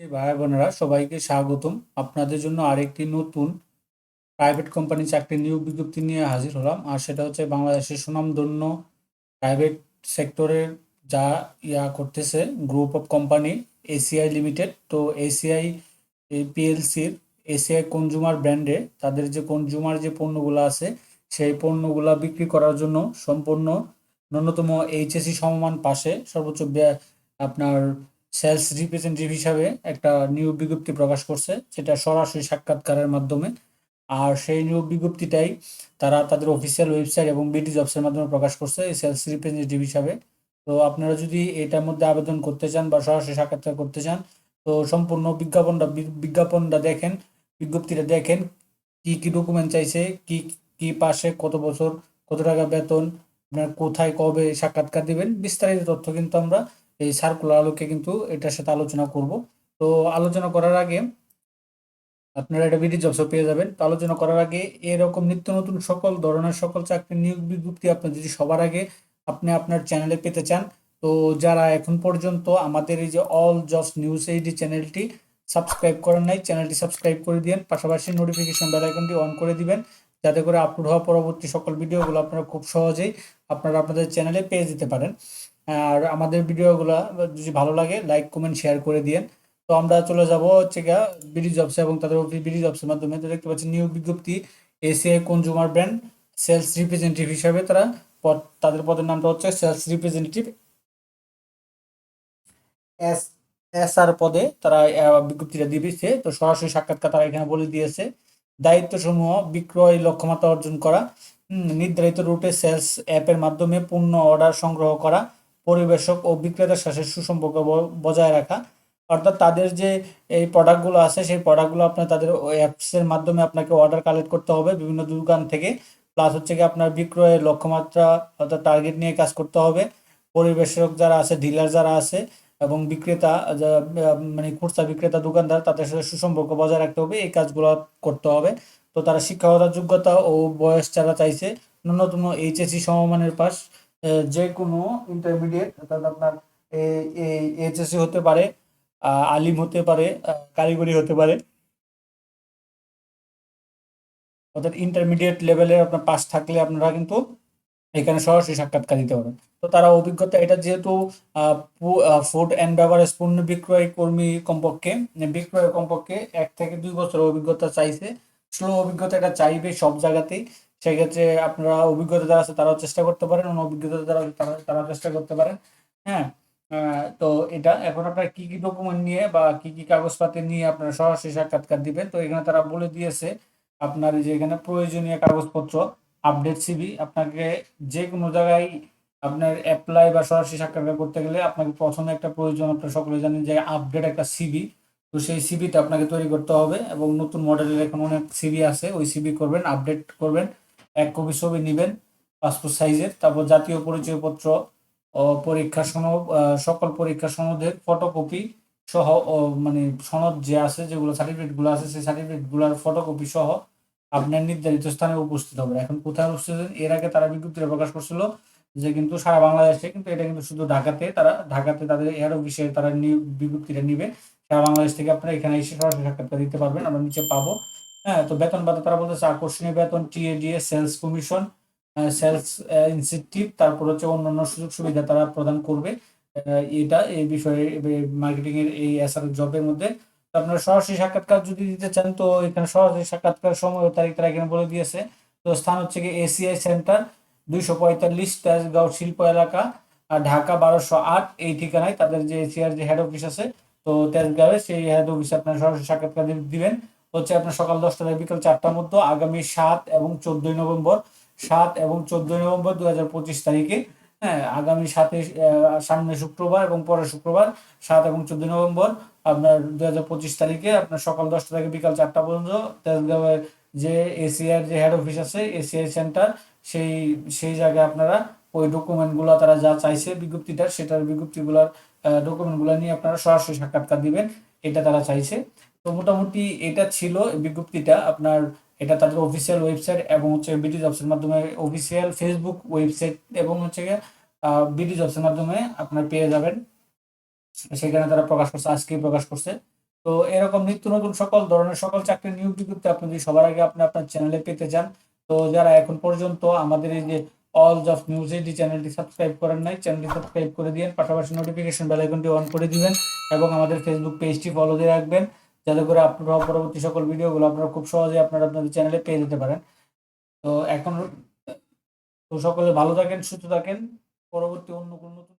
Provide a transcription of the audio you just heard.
ভাই বোনেরা, সবাইকে স্বাগতম। আপনাদের জন্য আরেকটি নতুন প্রাইভেট কোম্পানি চাকরি নিয়োগ বিজ্ঞপ্তি নিয়ে হাজির হলাম। আর সেটা হচ্ছে বাংলাদেশের সুনামধন্য প্রাইভেট সেক্টরের যা ইয়া করতেছে group of company ACI limited তো এসিআই পিএলসির এসিআই কনজুমার ব্র্যান্ডে তাদের যে কনজুমার যে পণ্যগুলো আছে, সেই পণ্যগুলো বিক্রি করার জন্য সম্পূর্ণ ন্যূনতম এইচএসসি সমমান পাশে সর্বোচ্চ আপনার সেলস রিপ্রেজেন্টেটিভ হিসাবে একটা নিয়োগ বিজ্ঞপ্তি প্রকাশ করছে সেটা সরাসরি সাক্ষাৎকারের মাধ্যমে। আর সেই নিয়োগ বিজ্ঞপ্তিটাই তারা তাদের অফিসিয়াল ওয়েবসাইট এবং বিডি জবসের মাধ্যমে প্রকাশ করছে সেলস রিপ্রেজেন্টেটিভ হিসাবে। তো আপনারা যদি এটার মধ্যে আবেদন করতে চান বা সরাসরি সাক্ষাৎকার করতে চান, তো সম্পূর্ণ বিজ্ঞাপনটা বিজ্ঞাপনটা দেখেন, বিজ্ঞপ্তিটা দেখেন, কি কি ডকুমেন্ট চাইছে, কি কি পাশে, কত বছর, কত টাকা বেতন, আপনার কোথায়, কবে সাক্ষাৎকার দিবেন, বিস্তারিত তথ্য কিন্তু আমরা এই সার্কুলার আলোকে কিন্তু এটার সাথে আলোচনা করব। তো আলোচনা করার আগে আপনারা এটা বিডি জবসও পেয়ে যাবেন। তো আলোচনা করার আগে এরকম নিত্য নতুন সকল ধরনের সকল চাকরির নিয়োগ বিজ্ঞপ্তি আপনি যদি সবার আগে আপনি আপনার চ্যানেলে পেতে চান, তো যারা এখন পর্যন্ত আমাদের এই যে অল জবস নিউজ এইডি চ্যানেলটি সাবস্ক্রাইব করেন নাই চ্যানেলটি সাবস্ক্রাইব করে দিন পাশাপাশি নোটিফিকেশন বেল আইকনটি অন করে দিবেন, যাতে করে আপলোড হওয়া পরবর্তী সকল ভিডিওগুলো আপনারা খুব সহজেই আপনারা আপনাদের চ্যানেলে পেয়ে যেতে পারেন। আর আমাদের ভিডিওগুলো যদি ভালো লাগে লাইক কমেন্ট শেয়ার করে দিয়েন। তো আমরা চলে যাব হচ্ছে গিয়া বিডি জবস এবং তাদের বিডি জবসের মাধ্যমে। তো দেখতে পাচ্ছি নিয়োগ বিজ্ঞপ্তি ACI consumer brand sales representative হিসাবে তারা পদ তাদের পদের নামটা হচ্ছে sales representative S S R পদে তারা বিজ্ঞপ্তিটা দিয়েছে। তো সরাসরি সাক্ষাৎকার তারা এখানে বলে দিয়েছে, দায়িত্বসমূহ বিক্রয় লক্ষ্যমাত্রা অর্জন করা নির্ধারিত রুটে সেলস অ্যাপের মাধ্যমে পূর্ণ অর্ডার সংগ্রহ করা পরিবেশক ও বিক্রেতার সাথে সুসম্পর্ক বজায় রাখা। অর্থাৎ তাদের যে এই প্রোডাক্টগুলো আছে সেই প্রোডাক্টগুলো আপনার তাদের অ্যাপসের মাধ্যমে আপনাকে অর্ডার কালেক্ট করতে হবে বিভিন্ন দোকান থেকে। প্লাস হচ্ছে কি আপনার বিক্রয়ের লক্ষ্যমাত্রা অর্থাৎ টার্গেট নিয়ে কাজ করতে হবে। পরিবেশক যারা আছে ডিলার যারা আছে এবং বিক্রেতা মানে খুচরা বিক্রেতা দোকানদার তাদের সাথে সুসম্পর্ক বজায় রাখতে হবে। এই কাজগুলো করতে হবে। তো তারা শিক্ষাগত যোগ্যতা ও বয়স যারা চাইছে ন্যূনতম এইচএসসি সমমানের আহ, যে কোনো ইন্টারমিডিয়েট অর্থাৎ আপনার এই এইচএসসি হতে পারে আলিম হতে পারে কারিগরি হতে পারে। অর্থাৎ ইন্টারমিডিয়েট লেভেলের আপনার পাস থাকলে আপনারা কিন্তু এখানে সরাসরি সাক্ষাৎকার দিতে পারবেন। তো তারা অভিজ্ঞতা, এটা যেহেতু ফুড অ্যান্ড বেভারেজ পণ্য বিক্রয় কর্মী কমপক্ষে বিক্রয় কমপক্ষে এক থেকে দুই বছর অভিজ্ঞতা চাইছে। স্লো অভিজ্ঞতা এটা চাইবে সব জায়গাতেই। সেক্ষেত্রে আপনারা অভিজ্ঞতা যারা আছে তারাও চেষ্টা করতে পারেন অভিজ্ঞতা যারা তারা তারা চেষ্টা করতে পারেন। হ্যাঁ? তো এটা এখন আপনারা কি কি ডকুমেন্ট নিয়ে বা কি কি কাগজপাতি নিয়ে আপনারা সরাসরি সাক্ষাৎকার দিবেন? তো এখানে তারা বলে দিয়েছে আপনার যে এখানে প্রয়োজনীয় কাগজপত্র আপডেট সিবি আপনাকে যে কোনো জায়গায় আপনার অ্যাপ্লাই বা সরাসরি সাক্ষাৎকার করতে গেলে আপনাকে প্রথমে একটা প্রয়োজন, আপনারা সকলে জানেন যে আপডেট একটা সিবি তো সেই সিবিটা আপনাকে তৈরি করতে হবে এবং নতুন মডেলের এখন অনেক সিবি আছে, ওই সিবি করবেন আপডেট করবেন। এক কপি ছবি নেবেন পাসপোর্ট সাইজের তারপর জাতীয় পরিচয়পত্র পরীক্ষা সনদ সকল পরীক্ষা সনদের ফটোকপি সহ মানে সনদ যে আছে, যেগুলো সার্টিফিকেটগুলো আছে, সেই সার্টিফিকেটগুলার ফটোকপি সহ আপনার নির্ধারিত স্থানে উপস্থিত হবে। এখন কোথায় উপস্থিত এর আগে তারা বিজ্ঞপ্তিটা প্রকাশ করছিল যে কিন্তু সারা বাংলাদেশে, কিন্তু এটা কিন্তু শুধু ঢাকাতে তারা, ঢাকাতে তাদের হেড অফিসে তারা বিজ্ঞপ্তিটা নিবে। সারা বাংলাদেশ থেকে আপনারা এখানে এসে সরাসরি সাক্ষাৎকার দিতে পারবেন, আমরা নিচে পাবো। হ্যাঁ তো বেতন ভাতা তারা বলতেছে আকর্ষণীয় বেতন TA DA sales commission sales incentive তারপর হচ্ছে অন্যান্য সুযোগ সুবিধা তারা প্রদান করবে। এটা এই বিষয়ে মার্কেটিং এর এই এসআর জবের মধ্যে। আপনারা সরাসরি সাক্ষাৎকার যদি দিতে চান, তো এখানে সরাসরি সাক্ষাৎকার সময় ও তারিখ তারা এখানে বলে দিয়েছে। তো স্থান হচ্ছে কি এসিআই সেন্টার দুইশো পঁয়তাল্লিশ তেজগাঁও শিল্প এলাকা, আর ঢাকা বারোশো আট, এই ঠিকানায় তাদের যে এসিআর যে হেড অফিস আছে, তো তেজগাঁওয়ে সেই হেড অফিসে আপনারা সরাসরি সাক্ষাৎকার দিবেন। হচ্ছে আপনার সকাল দশটা থেকে বিকাল চারটার মধ্যে, আগামী সাত এবং চোদ্দই নভেম্বর। সাত এবং চোদ্দই নভেম্বর দু হাজার পঁচিশ তারিখে হ্যাঁ আগামী সাতে সামনে শুক্রবার এবং পরের শুক্রবার, সাত এবং চোদ্দই নভেম্বর আপনার দুই হাজার পঁচিশ তারিখে আপনার সকাল দশটা থেকে বিকাল চারটা পর্যন্ত তেজগাঁওয়ের যে এসিআর যে হেড অফিস আছে, এসিআই সেন্টার সেই সেই জায়গায় আপনারা ওই ডকুমেন্টগুলো তারা যা চাইছে বিজ্ঞপ্তিটা, সেটার বিজ্ঞপ্তিগুলোর ডকুমেন্টগুলো নিয়ে আপনারা সরাসরি সাক্ষাৎকার দিবেন। এটা তারা চাইছে। তো মোটামুটি এটা ছিল বিজ্ঞপ্তিটা। আপনার এটা তাদের অফিসিয়াল ওয়েবসাইট এবং হচ্ছে বিডি জবসের মাধ্যমে অফিসিয়াল ফেসবুক ওয়েবসাইট এবং হচ্ছে বিডি জবসের মাধ্যমে আপনার পেয়ে যাবেন। সেখানে তারা প্রকাশ করছে আজকেই প্রকাশ করছে। তো এরকম নিত্য নতুন সকল ধরনের সকল চাকরির নিয়োগ বিজ্ঞপ্তি আপনি যদি সবার আগে আপনি আপনার চ্যানেলে পেতে চান, তো যারা এখন পর্যন্ত আমাদের এই যে অল জফ নিউজ এই চ্যানেলটি সাবস্ক্রাইব করেন নাই চ্যানেলটি সাবস্ক্রাইব করে দিন পাশাপাশি নোটিফিকেশন বেল আইকনটি অন করে দিবেন এবং আমাদের ফেসবুক পেজটি ফলো দিয়ে রাখবেন, যাতে করে হওয়া পরবর্তী সকল ভিডিওগুলো আপনারা খুব সহজে আপনারা আপনাদের চ্যানেলে পেয়ে যেতে পারেন। তো এখন, তো সকলে ভালো থাকেন, সুস্থ থাকেন, পরবর্তী অন্য কোনো নতুন